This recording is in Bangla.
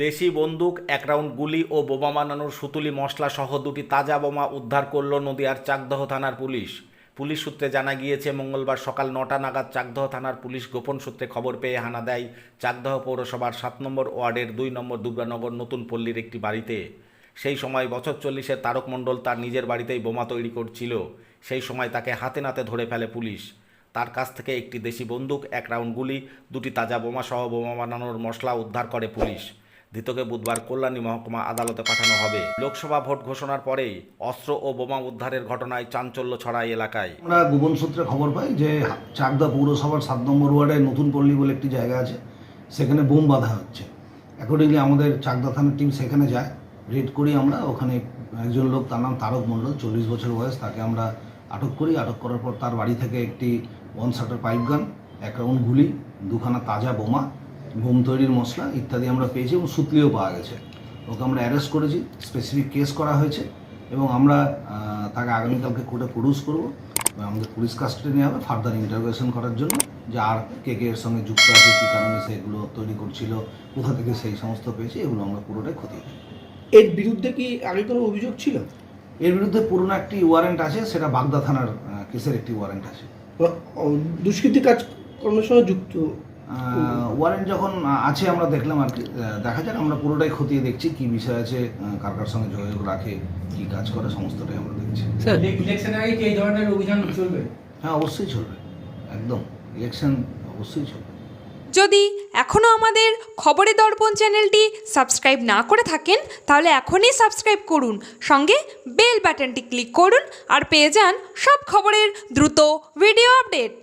দেশি বন্দুক, এক রাউন্ড গুলি ও বোমা বানানোর সুতুলি মশলা সহ দুটি তাজা বোমা উদ্ধার করল নদিয়ার চাকদহ থানার পুলিশ। পুলিশ সূত্রে জানা গিয়েছে, মঙ্গলবার সকাল নটা নাগাদ চাকদহ থানার পুলিশ গোপন সূত্রে খবর পেয়ে হানা দেয় চাকদহ পৌরসভার সাত নম্বর ওয়ার্ডের দুই নম্বর দুর্গানগর নতুন পল্লীর একটি বাড়িতে। সেই সময় বছর চল্লিশের তারক মণ্ডল তার নিজের বাড়িতেই বোমা তৈরি করছিল। সেই সময় তাকে হাতে নাতে ধরে ফেলে পুলিশ। তার কাছ থেকে একটি দেশি বন্দুক, এক রাউন্ড গুলি, দুটি তাজা বোমা সহ বোমা বানানোর মশলা উদ্ধার করে পুলিশ। ধৃতকে বুধবার কল্যাণী মহকুমা আদালতে পাঠানো হবে। লোকসভা ভোট ঘোষণার পরেই অস্ত্র ও বোমা উদ্ধারের ঘটনায় চাঞ্চল্য ছড়ায় এলাকায়। আমরা গোপন সূত্রে খবর পাই যে চাকদা পৌরসভার সাত নম্বর ওয়ার্ডে নতুন পল্লী বলে একটি জায়গা আছে, সেখানে বোম বাঁধা হচ্ছে। অ্যাকর্ডিংলি আমাদের চাকদা থানার টিম সেখানে যায়। রেড করি আমরা, ওখানে একজন লোক, তার নাম তারক মণ্ডল, চল্লিশ বছর বয়স, তাকে আমরা আটক করি। আটক করার পর তার বাড়ি থেকে একটি ওয়ান শাটার পাইপ গান এক রাউন্ড গুলি, দুখানা তাজা বোমা বোম তৈরির মশলা ইত্যাদি আমরা পেয়েছি এবং সুতলিও পাওয়া গেছে। ওকে আমরা অ্যারেস্ট করেছি স্পেসিফিক কেস করা হয়েছে এবং আমরা তাকে আগামীকালকে কোর্টে প্রডিউস করব। এবং আমাদের পুলিশ কাস্টডি নেওয়া হবে ফার্দার ইন্টারোগেশন করার জন্য যে আর কে কে এর সঙ্গে যুক্ত আছে কী কারণে সেগুলো তৈরি করছিল কোথা থেকে সেই সমস্ত পেয়েছি এগুলো আমরা পুরোটাই খতিয়ে। এর বিরুদ্ধে কি আগে কোনো অভিযোগ ছিল? এর বিরুদ্ধে পুরনো একটি ওয়ারেন্ট আছে সেটা বাগদা থানার কেসের একটি ওয়ারেন্ট আছে। দুষ্কৃতি কাজ কর্মের সঙ্গে যুক্ত? ওয়ারেন্ট যখন আছে আমরা দেখলাম আর কি দেখা যাক আমরা পুরোটাই খতিয়ে দেখছি কি বিষয় আছে কার কার সঙ্গে যোগাযোগ রাখে কি কাজ করে সমস্তটাই আমরা দেখছি। ইলেকশনের আগে কি এই ধরনের অভিযান চলবে? হ্যাঁ অবশ্যই চলবে একদম ইলেকশন অবশ্যই চলবে। যদি এখনও আমাদের খবরের দর্পণ চ্যানেলটি সাবস্ক্রাইব না করে থাকেন তাহলে এখনই সাবস্ক্রাইব করুন সঙ্গে বেল বাটনটি ক্লিক করুন আর পেয়ে যান সব খবরের দ্রুত ভিডিও আপডেট।